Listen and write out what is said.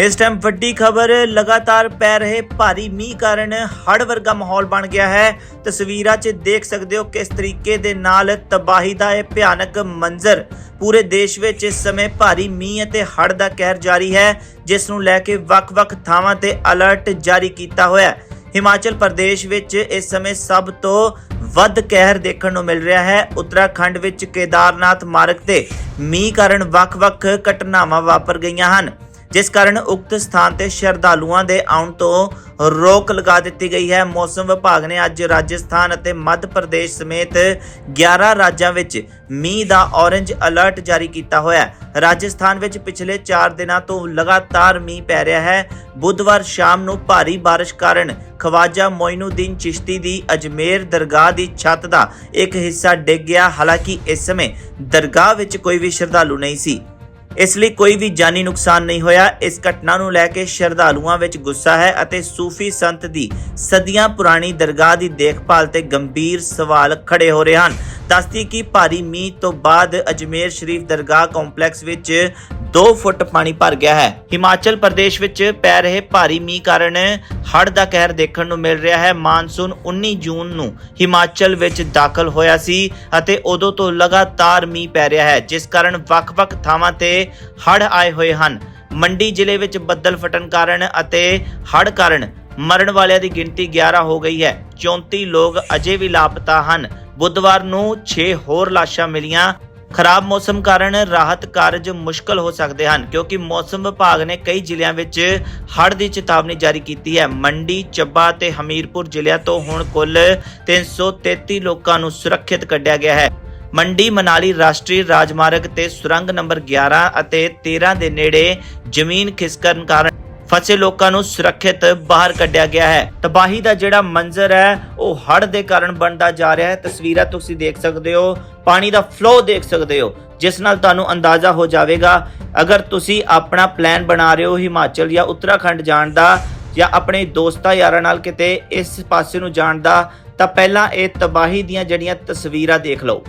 ਇਸ ਟਾਈਮ ਵੱਡੀ ਖਬਰ ਲਗਾਤਾਰ ਪੈ ਰਹੇ ਭਾਰੀ ਮੀਂਹ ਕਾਰਨ ਹੜ੍ਹ ਵਰਗਾ ਮਾਹੌਲ ਬਣ ਗਿਆ ਹੈ। ਤਸਵੀਰਾਂ 'ਚ ਦੇਖ ਸਕਦੇ ਹੋ ਕਿਸ ਤਰੀਕੇ ਦੇ ਨਾਲ ਤਬਾਹੀ ਦਾ ਇਹ ਭਿਆਨਕ ਮੰਜ਼ਰ ਪੂਰੇ ਦੇਸ਼ ਵਿੱਚ ਇਸ ਸਮੇਂ ਭਾਰੀ ਮੀਂਹ ਅਤੇ ਹੜ੍ਹ ਦਾ ਕਹਿਰ ਜਾਰੀ ਹੈ, ਜਿਸ ਨੂੰ ਲੈ ਕੇ ਵੱਖ-ਵੱਖ ਥਾਵਾਂ ਤੇ ਅਲਰਟ ਜਾਰੀ ਕੀਤਾ ਹੋਇਆ ਹੈ। ਹਿਮਾਚਲ ਪ੍ਰਦੇਸ਼ ਵਿੱਚ ਇਸ ਸਮੇਂ ਸਭ ਤੋਂ ਵੱਧ ਕਹਿਰ ਦੇਖਣ ਨੂੰ ਮਿਲ ਰਿਹਾ ਹੈ। ਉੱਤਰਾਖੰਡ ਵਿੱਚ ਕੇਦਾਰਨਾਥ ਮਾਰਗ ਤੇ ਮੀਂਹ ਕਾਰਨ ਵੱਖ-ਵੱਖ ਘਟਨਾਵਾਂ ਵਾਪਰ ਗਈਆਂ ਹਨ। ਜਿਸ ਕਾਰਨ ਉਕਤ ਸਥਾਨ ਤੇ ਸ਼ਰਧਾਲੂਆਂ ਦੇ ਆਉਣ ਤੋਂ ਰੋਕ ਲਗਾ ਦਿੱਤੀ ਗਈ ਹੈ। ਮੌਸਮ ਵਿਭਾਗ ਨੇ ਅੱਜ ਰਾਜਸਥਾਨ ਅਤੇ ਮੱਧ ਪ੍ਰਦੇਸ਼ ਸਮੇਤ 11 ਰਾਜਾਂ ਵਿੱਚ ਮੀਂਹ ਦਾ ਔਰੰਜ ਅਲਰਟ ਜਾਰੀ ਕੀਤਾ ਹੋਇਆ ਹੈ। ਰਾਜਸਥਾਨ ਵਿੱਚ ਪਿਛਲੇ 4 ਦਿਨਾਂ ਤੋਂ ਲਗਾਤਾਰ ਮੀਂਹ ਪੈ ਰਿਹਾ ਹੈ। ਬੁੱਧਵਾਰ ਸ਼ਾਮ ਨੂੰ ਭਾਰੀ ਬਾਰਿਸ਼ ਕਾਰਨ ਖਵਾਜਾ ਮੋਇਨੁਦੀਨ ਚਿਸ਼ਤੀ ਦੀ ਅਜਮੇਰ ਦਰਗਾਹ ਦੀ ਛੱਤ ਦਾ ਇੱਕ ਹਿੱਸਾ ਡਿੱਗ ਗਿਆ। ਹਾਲਾਂਕਿ ਇਸ ਸਮੇਂ ਦਰਗਾਹ ਵਿੱਚ ਕੋਈ ਵੀ ਸ਼ਰਧਾਲੂ ਨਹੀਂ ਸੀ। ਇਸ ਲਈ ਕੋਈ ਵੀ ਜਾਨੀ ਨੁਕਸਾਨ ਨਹੀਂ ਹੋਇਆ। ਇਸ ਘਟਨਾ ਨੂੰ ਲੈ ਕੇ ਸ਼ਰਧਾਲੂਆਂ ਵਿੱਚ ਗੁੱਸਾ ਹੈ ਅਤੇ ਸੂਫੀ ਸੰਤ ਦੀ ਸਦੀਆਂ ਪੁਰਾਣੀ ਦਰਗਾਹ ਦੀ ਦੇਖਭਾਲ ਤੇ ਗੰਭੀਰ ਸਵਾਲ ਖੜੇ ਹੋ ਰਹੇ ਹਨ। ਦੱਸਦੀ ਕਿ ਭਾਰੀ ਮੀਂਹ ਤੋਂ ਬਾਅਦ ਅਜਮੇਰ ਸ਼ਰੀਫ ਦਰਗਾਹ ਕੰਪਲੈਕਸ ਵਿੱਚ 2 ਫੁੱਟ ਪਾਣੀ ਭਰ ਗਿਆ ਹੈ। ਹਿਮਾਚਲ ਪ੍ਰਦੇਸ਼ ਵਿੱਚ ਪੈ ਰਹੇ ਭਾਰੀ ਮੀਂਹ ਕਾਰਨ ਹੜ੍ਹ ਦਾ ਕਹਿਰ ਦੇਖਣ ਨੂੰ ਮਿਲ ਰਿਹਾ ਹੈ। ਮਾਨਸੂਨ 19 ਜੂਨ ਨੂੰ ਹਿਮਾਚਲ ਵਿੱਚ ਦਾਖਲ ਹੋਇਆ ਸੀ ਅਤੇ ਉਦੋਂ ਤੋਂ ਲਗਾਤਾਰ ਮੀਂਹ ਪੈ ਰਿਹਾ ਹੈ, ਜਿਸ ਕਾਰਨ ਵੱਖ-ਵੱਖ ਥਾਵਾਂ ਤੇ ਹੜ੍ਹ ਆਏ ਹੋਏ ਹਨ। ਮੰਡੀ ਜ਼ਿਲ੍ਹੇ ਵਿੱਚ ਬੱਦਲ ਫਟਣ ਕਾਰਨ ਅਤੇ ਹੜ੍ਹ ਕਾਰਨ ਮਰਨ ਵਾਲਿਆਂ ਦੀ ਗਿਣਤੀ 11 ਹੋ ਗਈ ਹੈ। 34 ਲੋਕ ਅਜੇ ਵੀ ਲਾਪਤਾ ਹਨ। ਬੁੱਧਵਾਰ ਨੂੰ 6 ਹੋਰ ਲਾਸ਼ਾਂ ਮਿਲੀਆਂ ਖਰਾਬ ਮੌਸਮ ਕਾਰਨ ਰਾਹਤ ਕਾਰਜ ਮੁਸ਼ਕਲ ਹੋ ਸਕਦੇ ਹਨ, ਕਿਉਂਕਿ ਮੌਸਮ ਵਿਭਾਗ ਨੇ ਕਈ ਜ਼ਿਲ੍ਹਿਆਂ ਵਿੱਚ ਹੜ੍ਹ ਦੀ ਚੇਤਾਵਨੀ ਜਾਰੀ ਕੀਤੀ ਹੈ। ਮੰਡੀ, ਚੱਬਾ ਤੇ ਹਮੀਰਪੁਰ ਜ਼ਿਲ੍ਹਿਆਂ ਤੋਂ ਹੁਣ ਕੁੱਲ 333 ਲੋਕਾਂ ਨੂੰ ਸੁਰੱਖਿਅਤ ਕੱਢਿਆ ਗਿਆ ਹੈ। ਮੰਡੀ, ਮਨਾਲੀ ਰਾਸ਼ਟਰੀ ਰਾਜਮਾਰਗ ਤੇ ਸੁਰੰਗ ਨੰਬਰ 11 ਅਤੇ 13 ਦੇ ਨੇੜੇ ਜ਼ਮੀਨ ਖਿਸਕਣ ਕਾਰਨ ਫਸੇ ਲੋਕਾਂ ਨੂੰ ਸੁਰੱਖਿਅਤ ਬਾਹਰ ਕੱਢਿਆ ਗਿਆ ਹੈ। ਤਬਾਹੀ ਦਾ ਜਿਹੜਾ ਮੰਜ਼ਰ ਹੈ, ਉਹ ਹੜ੍ਹ ਦੇ ਕਾਰਨ ਬਣਦਾ ਜਾ ਰਿਹਾ ਹੈ। ਤਸਵੀਰਾਂ ਤੁਸੀਂ ਦੇਖ ਸਕਦੇ ਹੋ, ਪਾਣੀ ਦਾ ਫਲੋ ਦੇਖ ਸਕਦੇ ਹੋ, ਜਿਸ ਨਾਲ ਤੁਹਾਨੂੰ ਅੰਦਾਜ਼ਾ ਹੋ ਜਾਵੇਗਾ, ਅਗਰ ਤੁਸੀਂ ਆਪਣਾ ਪਲਾਨ ਬਣਾ ਰਹੇ ਹੋ ਹਿਮਾਚਲ ਜਾਂ ਉੱਤਰਾਖੰਡ ਜਾਣ ਦਾ, ਜਾਂ ਆਪਣੇ ਦੋਸਤਾਂ ਯਾਰਾਂ ਨਾਲ ਕਿਤੇ ਇਸ ਪਾਸੇ ਨੂੰ ਜਾਣ ਦਾ, ਤਾਂ ਪਹਿਲਾਂ ਇਹ ਤਬਾਹੀ ਦੀਆਂ ਜਿਹੜੀਆਂ ਤਸਵੀਰਾਂ ਦੇਖ ਲਓ।